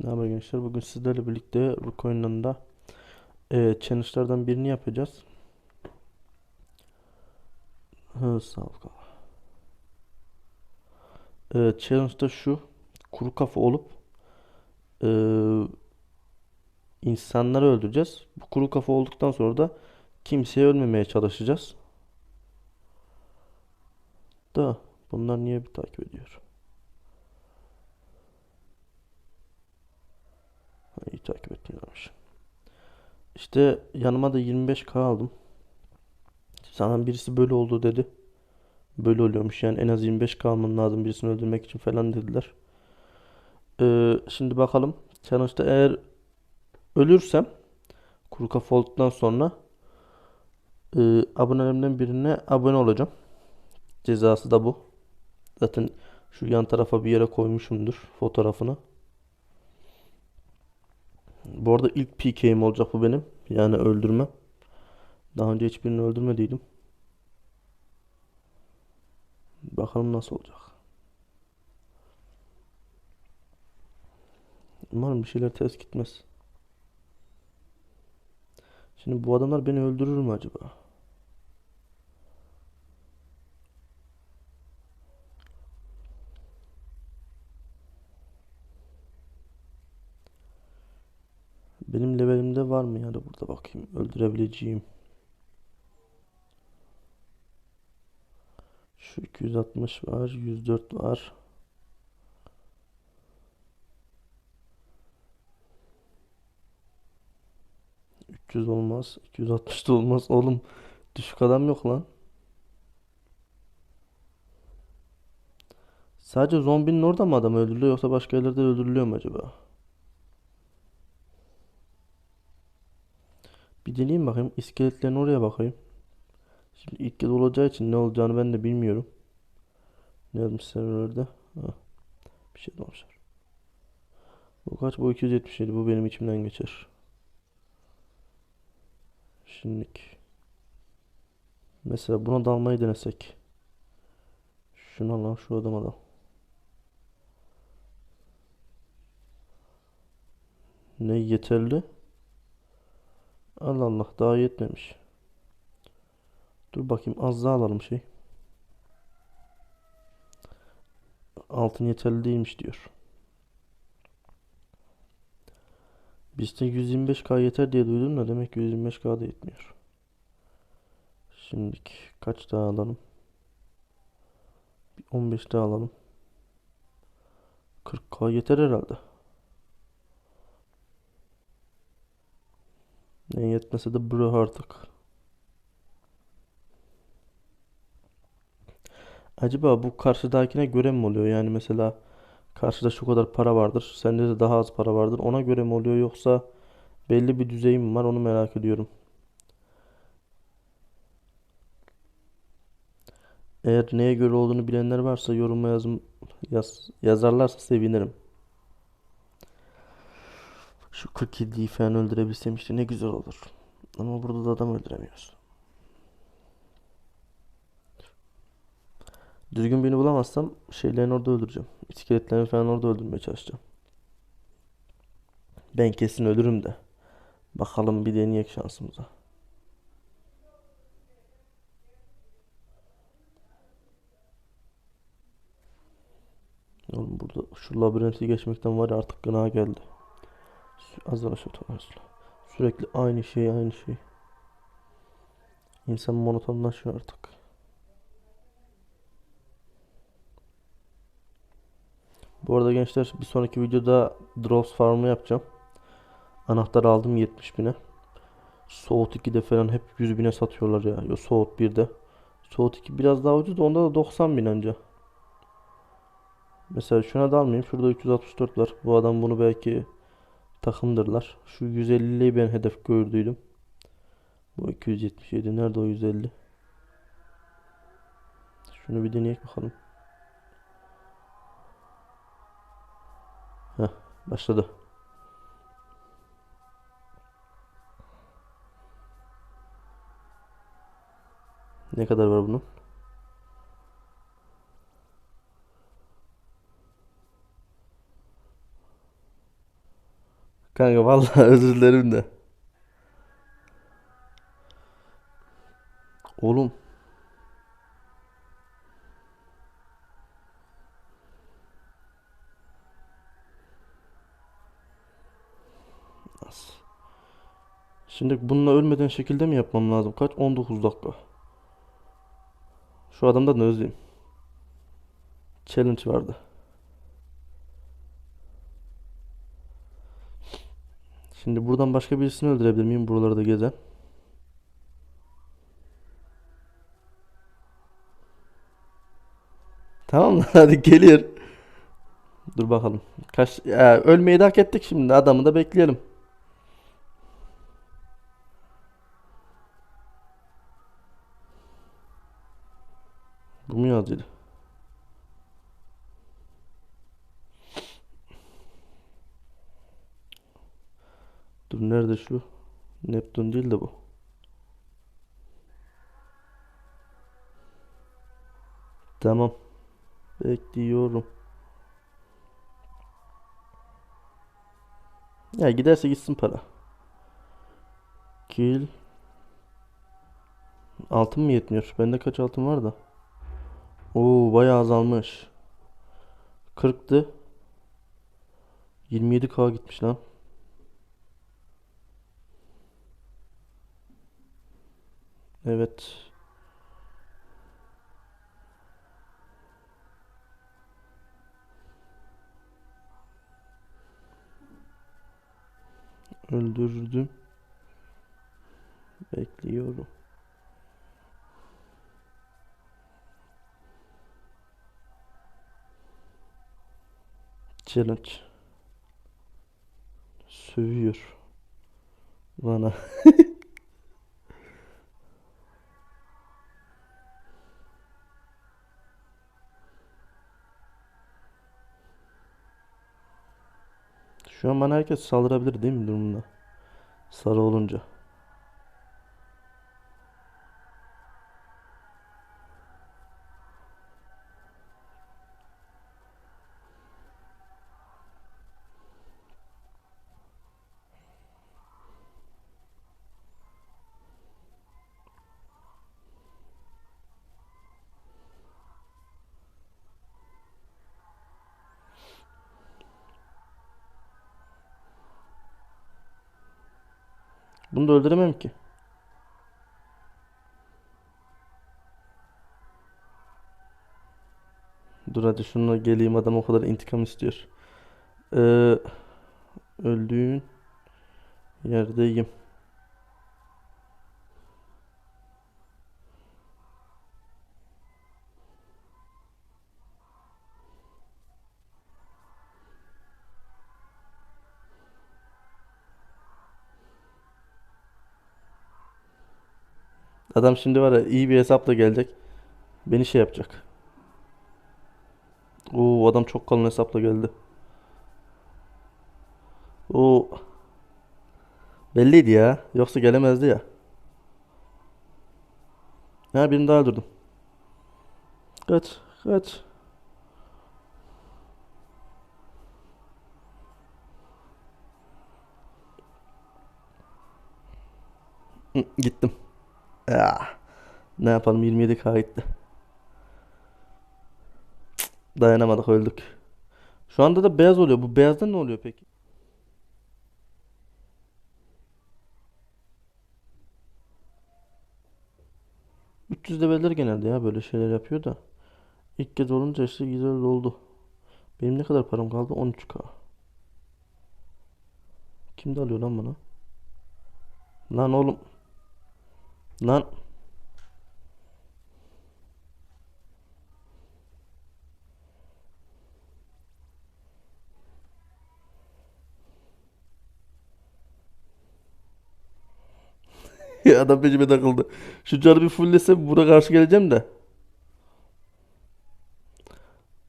Ne haber gençler? Bugün sizlerle birlikte Rook oyunlarında e, challenge'lardan birini yapacağız. Hı, sağ ol. E, challenge şu. Kuru kafa olup e, insanları öldüreceğiz. Bu kuru kafa olduktan sonra da kimseye ölmemeye çalışacağız. Da bunlar niye bir takip ediyor? Ha, iyi takip etmiyorlarmış. İşte yanıma da 25k aldım. Sana birisi böyle oldu dedi. Böyle oluyormuş yani en az 25k alman lazım birisini öldürmek için falan dediler. Ee, şimdi bakalım. Challenge'da eğer ölürsem kuru kafa olduktan sonra e, abonelerimden birine abone olacağım. Cezası da bu. Zaten şu yan tarafa bir yere koymuşumdur fotoğrafını. Bu arada ilk PK'm olacak bu benim. Yani öldürme. Daha önce hiçbirini öldürmediydim. Bakalım nasıl olacak. Umarım bir şeyler ters gitmez. Şimdi bu adamlar beni öldürür mü acaba? Benim levelimde var mı yani burada bakayım öldürebileceğim. Şu 260 var, 104 var. ...300 olmaz, 260 da olmaz. Oğlum düşük adam yok lan. Sadece zombinin orada mı adam öldürülüyor yoksa başka yerlerde öldürülüyor mu acaba? Bir deneyeyim bakayım. İskeletlerin oraya bakayım. Şimdi ilk kez olacağı için ne olacağını ben de bilmiyorum. Ne yazmış serverlerde? Ha, bir şey olmuşlar. Bu kaç? Bu 277. Bu benim içimden geçer. Şimdilik. Mesela buna dalmayı denesek. Şuna lan şu adama dal. Ne yeterli? Allah Allah daha yetmemiş. Dur bakayım az daha alalım şey. Altın yeterli değilmiş diyor. Bizde 125k yeter diye duydum da demek ki 125k da yetmiyor. Şimdilik kaç daha alalım? Bir 15 daha alalım. 40k yeter herhalde. Ne yetmese de bro artık. Acaba bu karşıdakine göre mi oluyor? Yani mesela karşıda şu kadar para vardır. Sende de daha az para vardır. Ona göre mi oluyor yoksa belli bir düzey mi var? Onu merak ediyorum. Eğer neye göre olduğunu bilenler varsa yoruma yazım yaz, yazarlarsa sevinirim. Şu 47'yi falan öldürebilsem işte ne güzel olur. Ama burada da adam öldüremiyoruz. Düzgün birini bulamazsam şeylerini orada öldüreceğim. İskeletlerini falan orada öldürmeye çalışacağım. Ben kesin ölürüm de. Bakalım bir deneyek şansımıza. Oğlum burada şu labirenti geçmekten var ya artık gına geldi. Sü- Az daha şu tarzla. Sürekli aynı şey aynı şey. İnsan monotonlaşıyor artık. Bu arada gençler bir sonraki videoda Drops Farm'ı yapacağım. Anahtar aldım 70 bine. Soğut 2'de falan hep 100 bine satıyorlar ya. Yo Soğut 1'de. Soğut 2 biraz daha ucuz da onda da 90 bin anca. Mesela şuna da almayayım. Şurada 364 var. Bu adam bunu belki takımdırlar. Şu 150'yi ben hedef gördüydüm. Bu 277. Nerede o 150? Şunu bir deneyek bakalım. Heh, başladı. Ne kadar var bunun? Kanka vallahi özür dilerim de. Oğlum? Şimdi bununla ölmeden şekilde mi yapmam lazım? Kaç? 19 dakika. Şu adamdan da özleyeyim. Challenge vardı. Şimdi buradan başka birisini öldürebilir miyim buralarda gezen? Tamam mı? Hadi geliyor. Dur bakalım. Kaç ya, ölmeyi de hak ettik şimdi. Adamı da bekleyelim. Bu mu yazıydı? Dur nerede şu? Neptün değil de bu. Tamam. Bekliyorum. Ya giderse gitsin para. Kill. Altın mı yetmiyor? Bende kaç altın var da? Oo bayağı azalmış. 40'tı. 27k gitmiş lan. Evet. Öldürdüm. Bekliyorum. Challenge. Sövüyor. Bana. Şu an bana herkes saldırabilir değil mi durumda? Sarı olunca. Bunu da öldüremem ki. Dur hadi şununla geleyim adam o kadar intikam istiyor. Ee, öldüğün yerdeyim. Adam şimdi var ya iyi bir hesapla gelecek. Beni şey yapacak. Oo adam çok kalın hesapla geldi. Oo belliydi ya. Yoksa gelemezdi ya. Ha birini daha öldürdüm. Kaç kaç. Gittim. Ah, ne yapalım 27k gitti. Dayanamadık öldük. Şu anda da beyaz oluyor. Bu beyazdan ne oluyor peki? Üç yüz leveller genelde ya böyle şeyler yapıyor da. İlk kez olunca işte güzel oldu. Benim ne kadar param kaldı? 13k. Kim de alıyor lan bunu? Lan oğlum. Lan. Adam peşime takıldı. Şu canı bir fulllese buna karşı geleceğim de.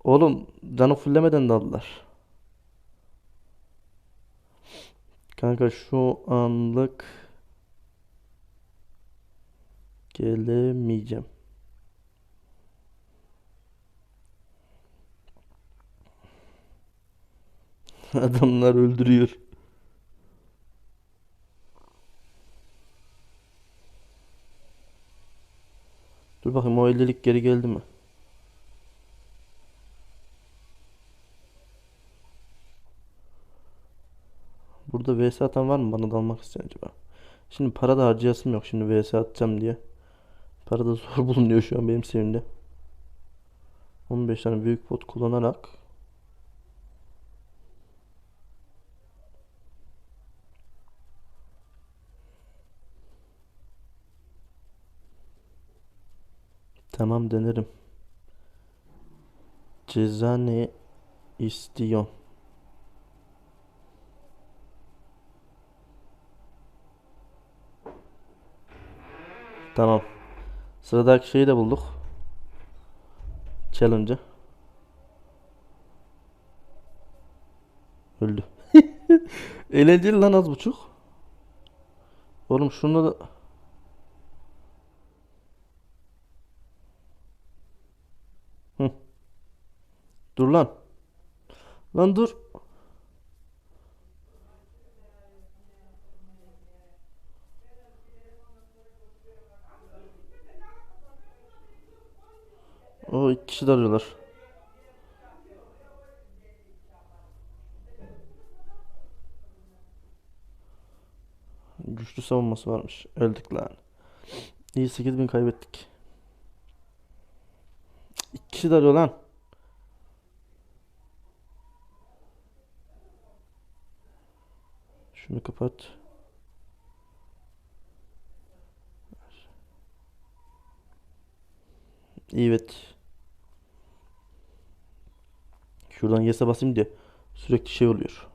Oğlum canı fullemeden daldılar. Kanka şu anlık gelemeyeceğim. Adamlar öldürüyor. Dur bakayım o 50'lik geri geldi mi? Burada vs atan var mı bana dalmak isteyen acaba? Şimdi para da harcayasım yok şimdi vs atacağım diye. Para da zor bulunuyor şu an benim sevimde. 15 tane büyük pot kullanarak Tamam denerim. Ceza ne istiyorsun? Tamam. Sıradaki şeyi de bulduk. Challenge'ı. Öldü. Eğlenceli lan az buçuk. Oğlum şunu da... Hı. Dur lan. Lan dur. O iki kişi de arıyorlar. Güçlü savunması varmış. Öldük lan. İyi 8000 kaybettik. İki kişi de arıyor lan. Şunu kapat. Evet. Şuradan yes'e basayım diye sürekli şey oluyor.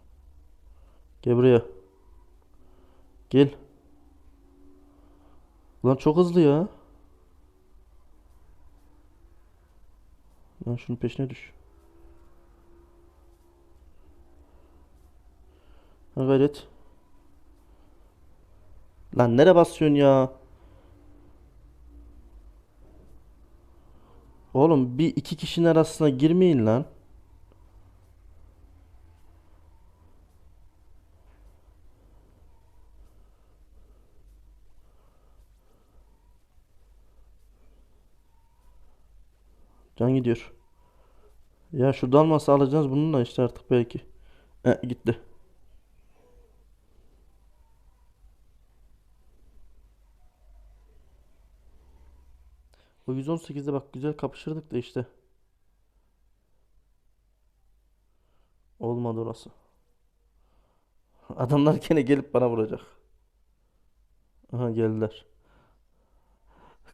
Gel buraya. Gel. Lan çok hızlı ya. Lan şunun peşine düş. Ha gayret. Lan nereye basıyorsun ya? Oğlum bir iki kişinin arasına girmeyin lan. Can gidiyor. Ya şuradan mı alacağız bununla işte artık belki. E, gitti. O 118'de bak güzel kapışırdık da işte. Olmadı orası. Adamlar gene gelip bana vuracak. Aha geldiler.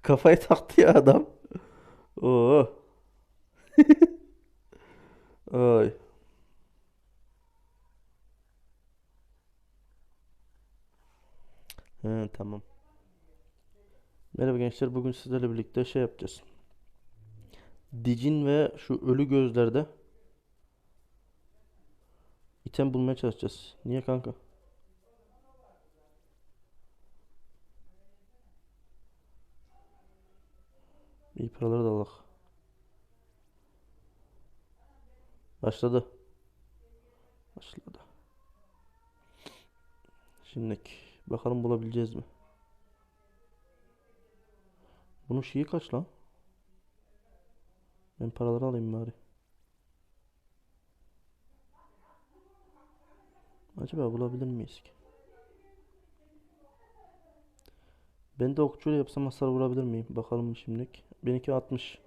Kafayı taktı ya adam. Oo. Ay. He, tamam. Merhaba gençler. Bugün sizlerle birlikte şey yapacağız. Dicin ve şu ölü gözlerde item bulmaya çalışacağız. Niye kanka? Başladı. Başladı. Şimdiki bakalım bulabileceğiz mi? Bunun şeyi kaç lan? Ben paraları alayım bari. Acaba bulabilir miyiz ki? Ben de okçuyla yapsam hasar vurabilir miyim? Bakalım şimdilik. 1260.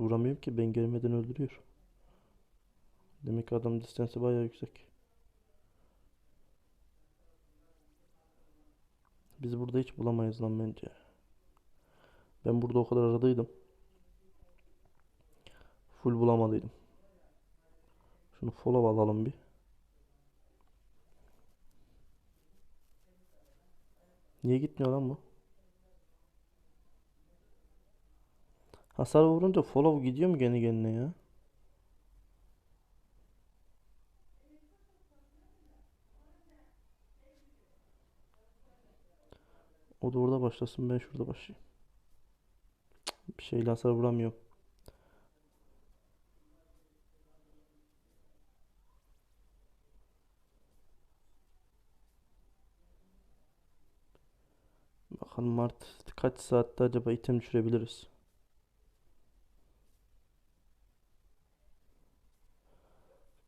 Vuramıyorum ki ben gelmeden öldürüyor. Demek ki adam distansı bayağı yüksek. Biz burada hiç bulamayız lan bence. Ben burada o kadar aradıydım. Full bulamadıydım. Şunu follow alalım bir. Niye gitmiyor lan bu? Hasar vurunca follow gidiyor mu gene kendine ya? O da orada başlasın ben şurada başlayayım. Bir şeyle hasar vuramıyorum. Bakalım artık kaç saatte acaba item düşürebiliriz.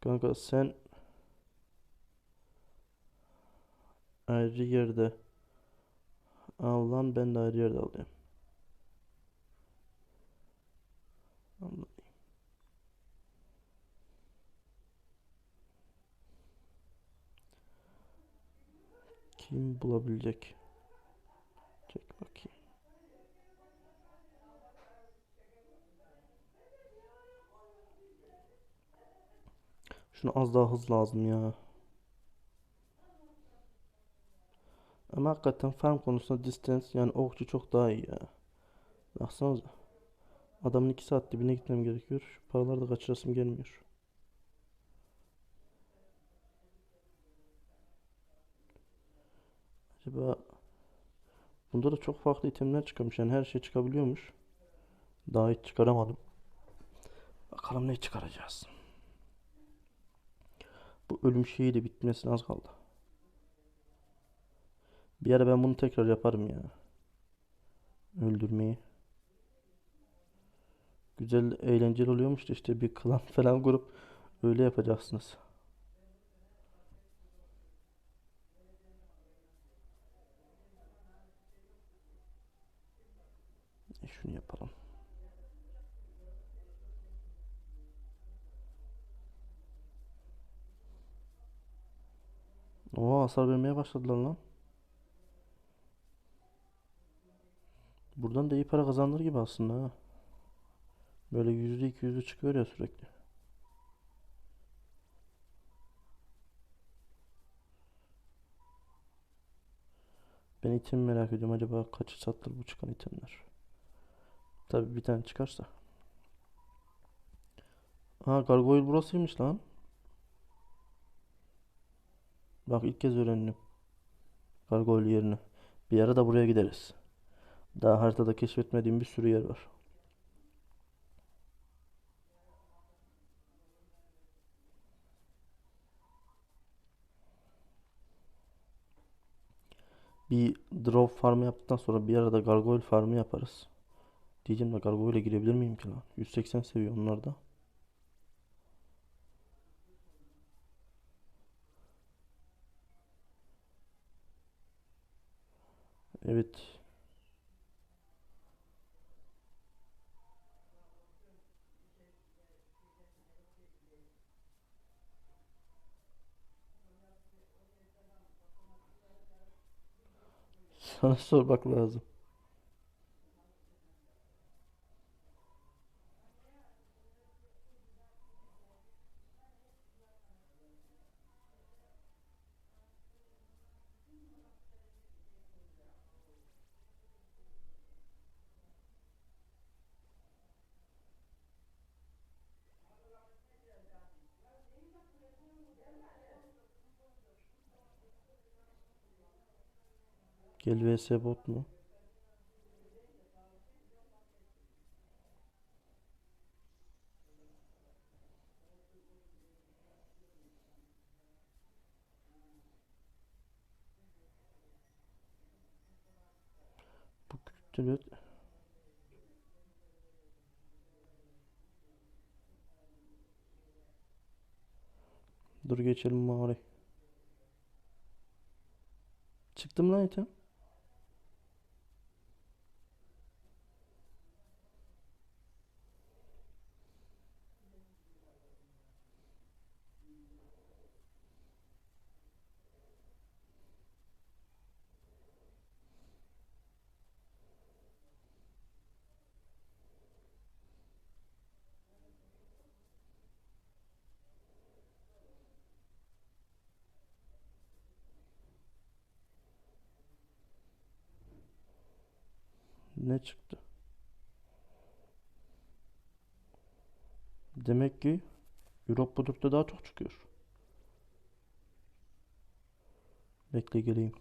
Kanka sen ayrı yerde avlan ben de ayrı yerde alayım. Allah. Kim bulabilecek? Çek bakayım. Şunu az daha hız lazım ya. Ama hakikaten farm konusunda distance yani okçu çok daha iyi ya. Baksanıza. Adamın 2 saat dibine gitmem gerekiyor. Şu paraları da kaçırasım gelmiyor. Acaba bunda da çok farklı itemler çıkmış. Yani her şey çıkabiliyormuş. Daha hiç çıkaramadım. Bakalım ne çıkaracağız. Bu ölüm şeyi de bitmesine az kaldı. Bir ara ben bunu tekrar yaparım ya. Öldürmeyi. Güzel eğlenceli oluyormuş da işte bir klan falan kurup öyle yapacaksınız. E şunu yapalım. Oo hasar vermeye başladılar lan. Buradan da iyi para kazanılır gibi aslında ha. Böyle yüzde iki yüzde çıkıyor ya sürekli. Ben item merak ediyorum. Acaba kaçı satılır bu çıkan itemler? Tabii bir tane çıkarsa. Aa gargoyle burasıymış lan. Bak ilk kez öğrendim. Gargoyle yerini. Bir ara da buraya gideriz. Daha haritada keşfetmediğim bir sürü yer var. Bir drop farmı yaptıktan sonra bir arada gargoyle farmı yaparız. Diyeceğim de gargoyle girebilir miyim ki lan? 180 seviye onlarda. Evet. Sana sormak lazım. Gel vs bot mu? Bu kütülü Dur geçelim mağarayı. Çıktım lan item. Ne çıktı? Demek ki Europe Budur'da daha çok çıkıyor. Bekle geleyim.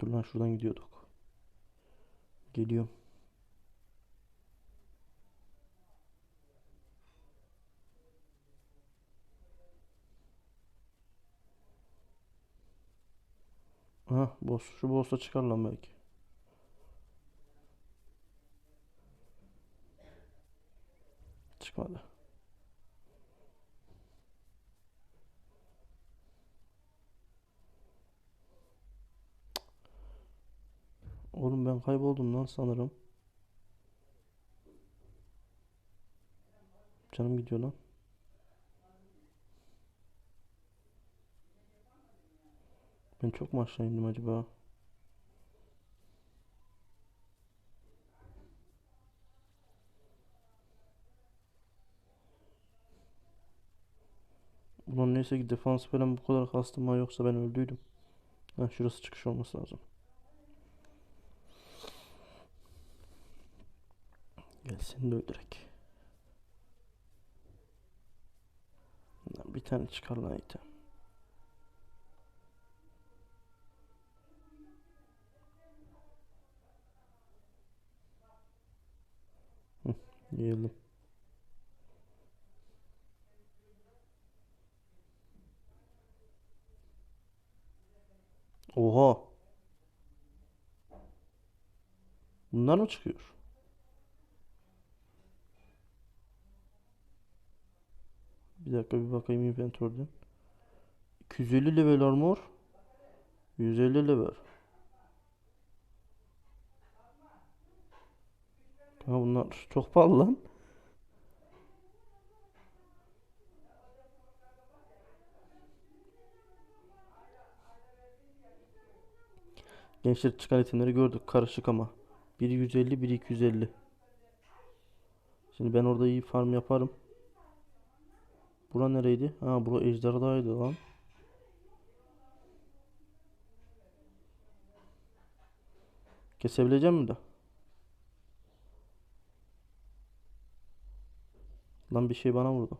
Dur lan şuradan gidiyorduk. Geliyorum. Aha boss. Şu boss'a çıkar lan belki. Çıkmadı. Oğlum ben kayboldum lan sanırım. Canım gidiyor lan. Ben çok mu aşağı indim acaba? Ulan neyse ki defans falan bu kadar kastım yoksa ben öldüydüm. Ha şurası çıkış olması lazım. Gel seni de öldürek. Bir tane çıkar lan item. Yiyelim. Oha. Bunlar mı çıkıyor? Bir dakika bir bakayım inventörden. 250 level armor. 150 level. Ha bunlar çok pahalı lan. Gençler çıkan itemleri gördük. Karışık ama. Biri 150, biri 250. Şimdi ben orada iyi farm yaparım. Bura nereydi? Ha bura ejderhadaydı lan. Kesebileceğim mi de? Lan bir şey bana vurdu.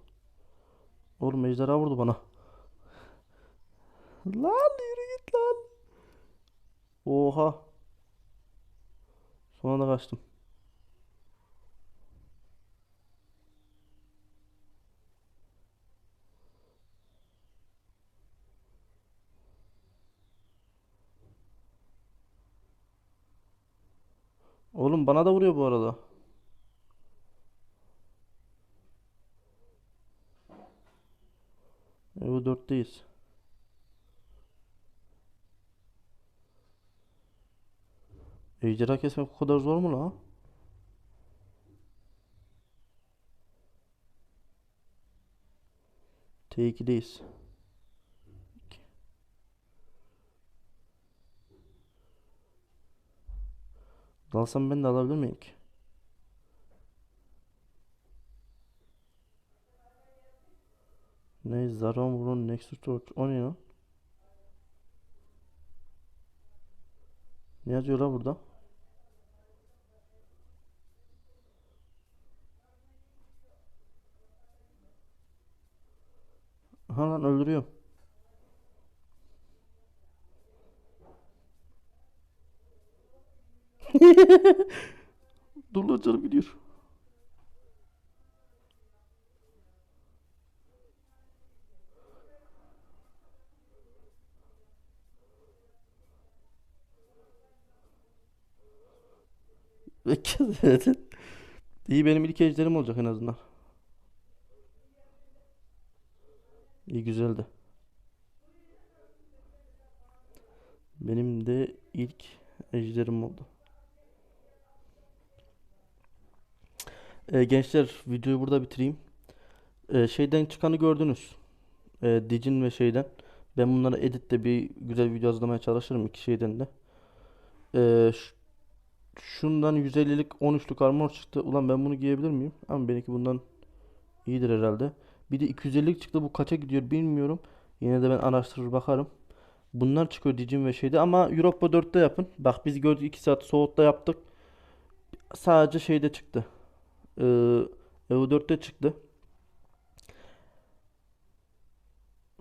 Oğlum ejderha vurdu bana. Lan yürü git lan. Oha. Son anda kaçtım. Oğlum bana da vuruyor bu arada. Evo 4'teyiz. Ejderha kesmek o kadar zor mu la? T2'deyiz. Dalsam ben de alabilir miyim ki? Ne? Zaran vurun Nexus Torch. O ne lan? Ne yazıyor la burada? Aha lan öldürüyorum. Dur lan canım gidiyor. İyi benim ilk ejderim olacak en azından. İyi güzeldi. Benim de ilk ejderim oldu. Ee, gençler videoyu burada bitireyim. Ee, şeyden çıkanı gördünüz. Ee, Dicin ve şeyden. Ben bunları editte bir güzel video hazırlamaya çalışırım iki şeyden de. Ee, ş- şundan 150'lik 13'lük armor çıktı. Ulan ben bunu giyebilir miyim? Ama benimki bundan iyidir herhalde. Bir de 250'lik çıktı. Bu kaça gidiyor bilmiyorum. Yine de ben araştırır bakarım. Bunlar çıkıyor Dicin ve şeyde ama Europa 4'te yapın. Bak biz gördük 2 saat soğukta yaptık. Sadece şeyde çıktı. Ee, Evo 4'te çıktı.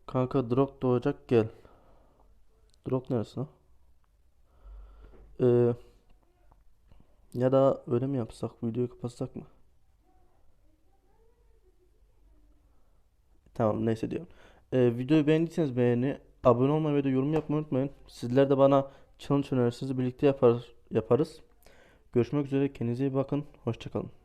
Kanka drop doğacak gel. Drop neresi lan? Ee, ya da öyle mi yapsak? Videoyu kapatsak mı? Tamam neyse diyorum. Ee, videoyu beğendiyseniz beğeni, abone olmayı ve de yorum yapmayı unutmayın. Sizler de bana challenge önerirseniz birlikte yapar, yaparız. Görüşmek üzere. Kendinize iyi bakın. Hoşçakalın.